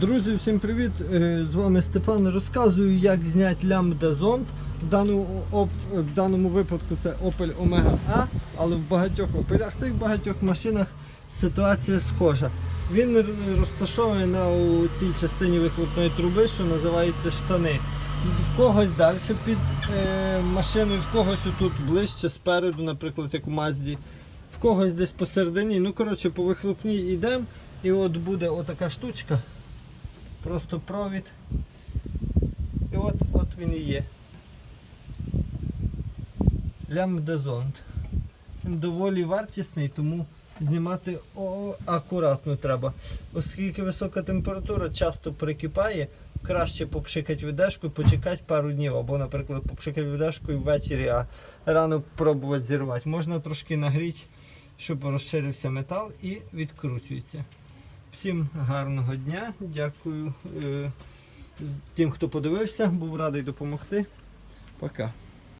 Друзі, всім привіт! Е, З вами Степан. Розказую, як зняти лямбда зонд. В даному, випадку це Opel Omega A, але в багатьох Opel, та в багатьох машинах ситуація схожа. Він розташований на цій частині вихлопної труби, що називається штани. В когось далі під е, машиною, в когось отут ближче спереду, наприклад, як у Мазді, в когось десь посередині. Ну, коротше, по вихлопній йдемо, і от буде отака штучка. Просто провід. І от, от він і є. Лямбдазонд. Він доволі вартісний, тому знімати о, акуратно треба. Оскільки висока температура часто прикипає, краще попшикати віддешку і почекати пару днів. Або, наприклад, попшикати віддешкою ввечері, а рано пробувати зірвати. Можна трошки нагріти, щоб розширився метал і відкручується. Всім гарного дня. Дякую е, тим, хто подивився. Був радий допомогти. Пока.